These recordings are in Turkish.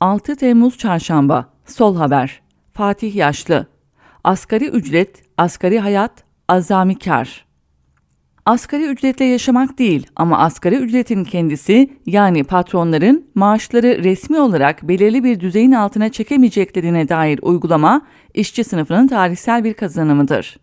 6 Temmuz Çarşamba Sol Haber Fatih Yaşlı Asgari ücret, asgari hayat, azami kar. Asgari ücretle yaşamak değil ama asgari ücretin kendisi yani patronların maaşları resmi olarak belirli bir düzeyin altına çekemeyeceklerine dair uygulama işçi sınıfının tarihsel bir kazanımıdır.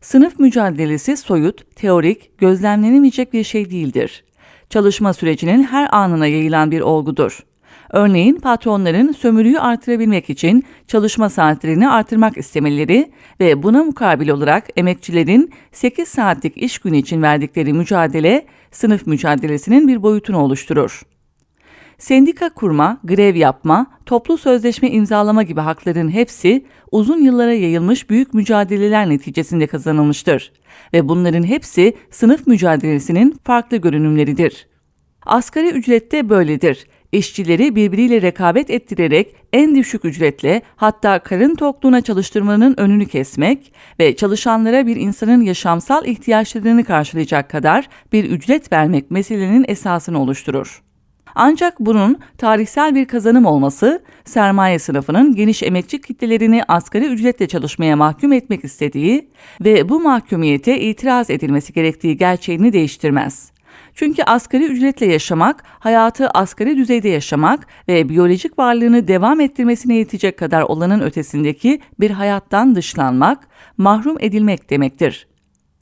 Sınıf mücadelesi soyut, teorik, gözlemlenemeyecek bir şey değildir. Çalışma sürecinin her anına yayılan bir olgudur. Örneğin patronların sömürüyü artırabilmek için çalışma saatlerini artırmak istemeleri ve buna mukabil olarak emekçilerin 8 saatlik iş günü için verdikleri mücadele sınıf mücadelesinin bir boyutunu oluşturur. Sendika kurma, grev yapma, toplu sözleşme imzalama gibi hakların hepsi uzun yıllara yayılmış büyük mücadeleler neticesinde kazanılmıştır ve bunların hepsi sınıf mücadelesinin farklı görünümleridir. Asgari ücrette böyledir işçileri birbiriyle rekabet ettirerek en düşük ücretle hatta karın tokluğuna çalıştırmanın önünü kesmek ve çalışanlara bir insanın yaşamsal ihtiyaçlarını karşılayacak kadar bir ücret vermek meselenin esasını oluşturur. Ancak bunun tarihsel bir kazanım olması, sermaye sınıfının geniş emekçi kitlelerini asgari ücretle çalışmaya mahkum etmek istediği ve bu mahkumiyete itiraz edilmesi gerektiği gerçeğini değiştirmez. Çünkü asgari ücretle yaşamak, hayatı asgari düzeyde yaşamak ve biyolojik varlığını devam ettirmesine yetecek kadar olanın ötesindeki bir hayattan dışlanmak, mahrum edilmek demektir.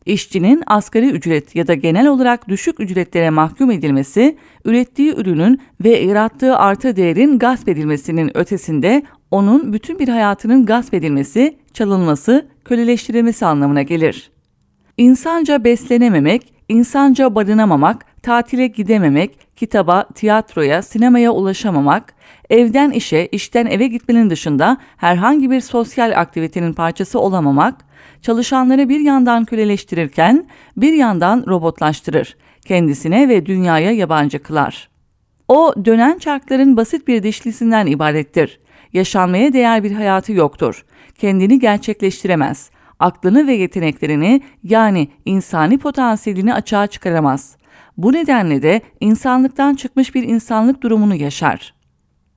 İşçinin asgari ücret ya da genel olarak düşük ücretlere mahkum edilmesi, ürettiği ürünün ve yarattığı artı değerin gasp edilmesinin ötesinde onun bütün bir hayatının gasp edilmesi, çalınması, köleleştirilmesi anlamına gelir. İnsanca beslenememek, insanca barınamamak, tatile gidememek, kitaba, tiyatroya, sinemaya ulaşamamak, evden işe, işten eve gitmenin dışında herhangi bir sosyal aktivitenin parçası olamamak, çalışanları bir yandan köleleştirirken bir yandan robotlaştırır, kendisine ve dünyaya yabancı kılar. O dönen çarkların basit bir dişlisinden ibarettir. Yaşanmaya değer bir hayatı yoktur. Kendini gerçekleştiremez aklını ve yeteneklerini yani insani potansiyelini açığa çıkaramaz. Bu nedenle de insanlıktan çıkmış bir insanlık durumunu yaşar.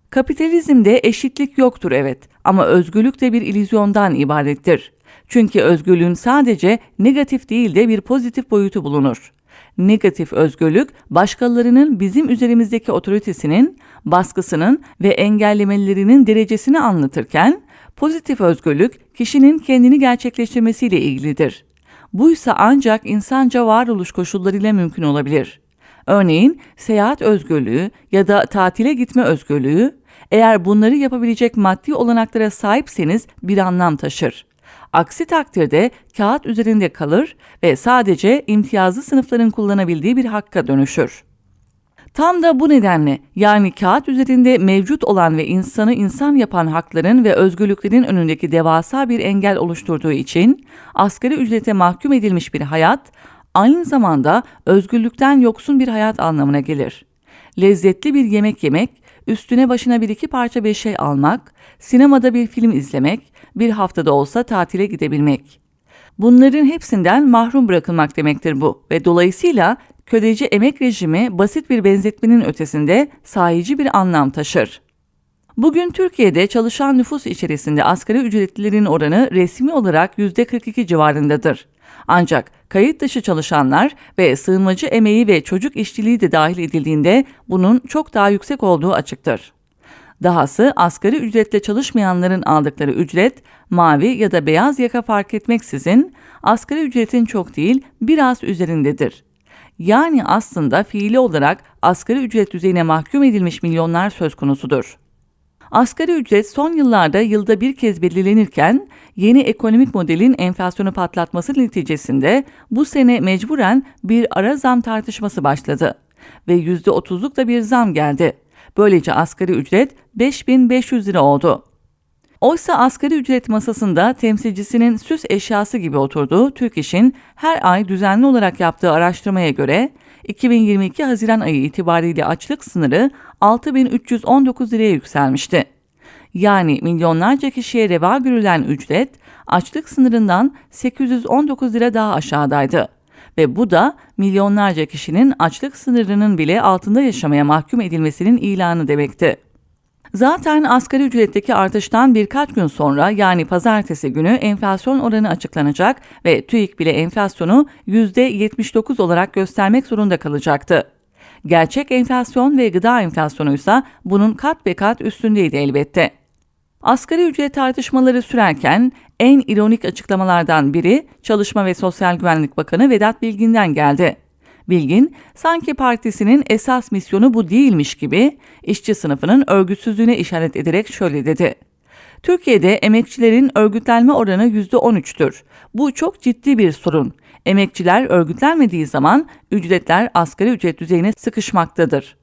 Kapitalizmde eşitlik yoktur evet ama özgürlük de bir ilizyondan ibarettir. Çünkü özgürlüğün sadece negatif değil de bir pozitif boyutu bulunur. Negatif özgürlük başkalarının bizim üzerimizdeki otoritesinin, baskısının ve engellemelerinin derecesini anlatırken Pozitif özgürlük kişinin kendini gerçekleştirmesiyle ilgilidir. Bu ise ancak insanca varoluş koşullarıyla mümkün olabilir. Örneğin seyahat özgürlüğü ya da tatile gitme özgürlüğü eğer bunları yapabilecek maddi olanaklara sahipseniz bir anlam taşır. Aksi takdirde kağıt üzerinde kalır ve sadece imtiyazlı sınıfların kullanabildiği bir hakka dönüşür. Tam da bu nedenle yani kağıt üzerinde mevcut olan ve insanı insan yapan hakların ve özgürlüklerin önündeki devasa bir engel oluşturduğu için asgari ücrete mahkum edilmiş bir hayat aynı zamanda özgürlükten yoksun bir hayat anlamına gelir. Lezzetli bir yemek yemek, üstüne başına bir iki parça bir şey almak, sinemada bir film izlemek, bir haftada olsa tatile gidebilmek. Bunların hepsinden mahrum bırakılmak demektir bu ve dolayısıyla köleci emek rejimi basit bir benzetmenin ötesinde sahici bir anlam taşır. Bugün Türkiye'de çalışan nüfus içerisinde asgari ücretlilerin oranı resmi olarak %42 civarındadır. Ancak kayıt dışı çalışanlar ve sığınmacı emeği ve çocuk işçiliği de dahil edildiğinde bunun çok daha yüksek olduğu açıktır. Dahası asgari ücretle çalışmayanların aldıkları ücret mavi ya da beyaz yaka fark etmeksizin asgari ücretin çok değil biraz üzerindedir. Yani aslında fiili olarak asgari ücret düzeyine mahkum edilmiş milyonlar söz konusudur. Asgari ücret son yıllarda yılda bir kez belirlenirken yeni ekonomik modelin enflasyonu patlatması neticesinde bu sene mecburen bir ara zam tartışması başladı ve %30'luk da bir zam geldi. Böylece asgari ücret 5500 lira oldu. Oysa asgari ücret masasında temsilcisinin süs eşyası gibi oturduğu Türk İş'in her ay düzenli olarak yaptığı araştırmaya göre 2022 Haziran ayı itibariyle açlık sınırı 6319 liraya yükselmişti. Yani milyonlarca kişiye reva görülen ücret açlık sınırından 819 lira daha aşağıdaydı ve bu da milyonlarca kişinin açlık sınırının bile altında yaşamaya mahkum edilmesinin ilanı demekti. Zaten asgari ücretteki artıştan birkaç gün sonra yani pazartesi günü enflasyon oranı açıklanacak ve TÜİK bile enflasyonu %79 olarak göstermek zorunda kalacaktı. Gerçek enflasyon ve gıda enflasyonu ise bunun kat be kat üstündeydi elbette. Asgari ücret tartışmaları sürerken en ironik açıklamalardan biri Çalışma ve Sosyal Güvenlik Bakanı Vedat Bilgin'den geldi. Bilgin, sanki partisinin esas misyonu bu değilmiş gibi işçi sınıfının örgütsüzlüğüne işaret ederek şöyle dedi. Türkiye'de emekçilerin örgütlenme oranı %13'tür. Bu çok ciddi bir sorun. Emekçiler örgütlenmediği zaman ücretler asgari ücret düzeyine sıkışmaktadır.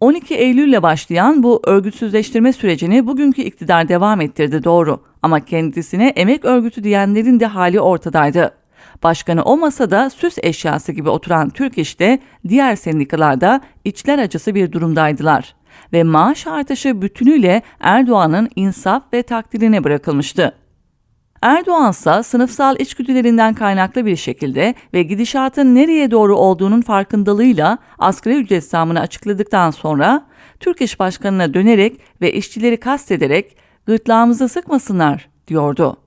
12 Eylül'le başlayan bu örgütsüzleştirme sürecini bugünkü iktidar devam ettirdi doğru ama kendisine emek örgütü diyenlerin de hali ortadaydı. Başkanı o masada süs eşyası gibi oturan Türk İş'te diğer sendikalarda içler acısı bir durumdaydılar ve maaş artışı bütünüyle Erdoğan'ın insaf ve takdirine bırakılmıştı. Erdoğan ise sınıfsal içgüdülerinden kaynaklı bir şekilde ve gidişatın nereye doğru olduğunun farkındalığıyla asgari ücret zamını açıkladıktan sonra Türk İş Başkanı'na dönerek ve işçileri kastederek gırtlağımızı sıkmasınlar diyordu.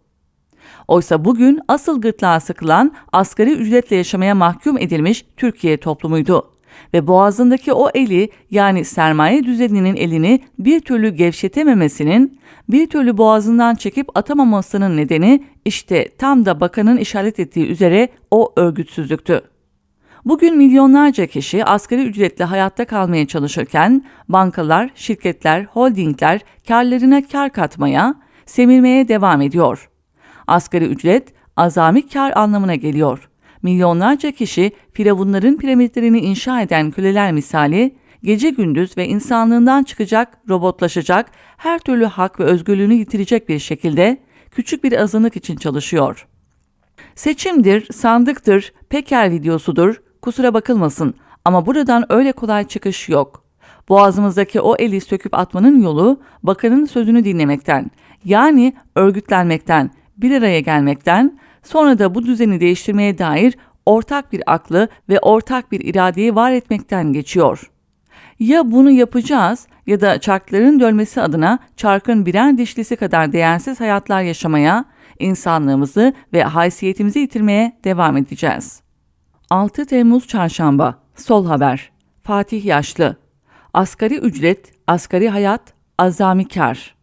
Oysa bugün asıl gırtlağa sıkılan asgari ücretle yaşamaya mahkum edilmiş Türkiye toplumuydu. Ve boğazındaki o eli yani sermaye düzeninin elini bir türlü gevşetememesinin, bir türlü boğazından çekip atamamasının nedeni işte tam da bakanın işaret ettiği üzere o örgütsüzlüktü. Bugün milyonlarca kişi asgari ücretle hayatta kalmaya çalışırken bankalar, şirketler, holdingler karlarına kar katmaya, semirmeye devam ediyor. Asgari ücret azami kar anlamına geliyor. Milyonlarca kişi firavunların piramitlerini inşa eden köleler misali gece gündüz ve insanlığından çıkacak, robotlaşacak, her türlü hak ve özgürlüğünü yitirecek bir şekilde küçük bir azınlık için çalışıyor. Seçimdir, sandıktır, peker videosudur, kusura bakılmasın ama buradan öyle kolay çıkış yok. Boğazımızdaki o eli söküp atmanın yolu bakanın sözünü dinlemekten, yani örgütlenmekten, bir araya gelmekten, sonra da bu düzeni değiştirmeye dair ortak bir aklı ve ortak bir iradeyi var etmekten geçiyor. Ya bunu yapacağız ya da çarkların dönmesi adına çarkın birer dişlisi kadar değersiz hayatlar yaşamaya, insanlığımızı ve haysiyetimizi yitirmeye devam edeceğiz. 6 Temmuz Çarşamba Sol Haber Fatih Yaşlı Asgari ücret, asgari hayat, azami kar.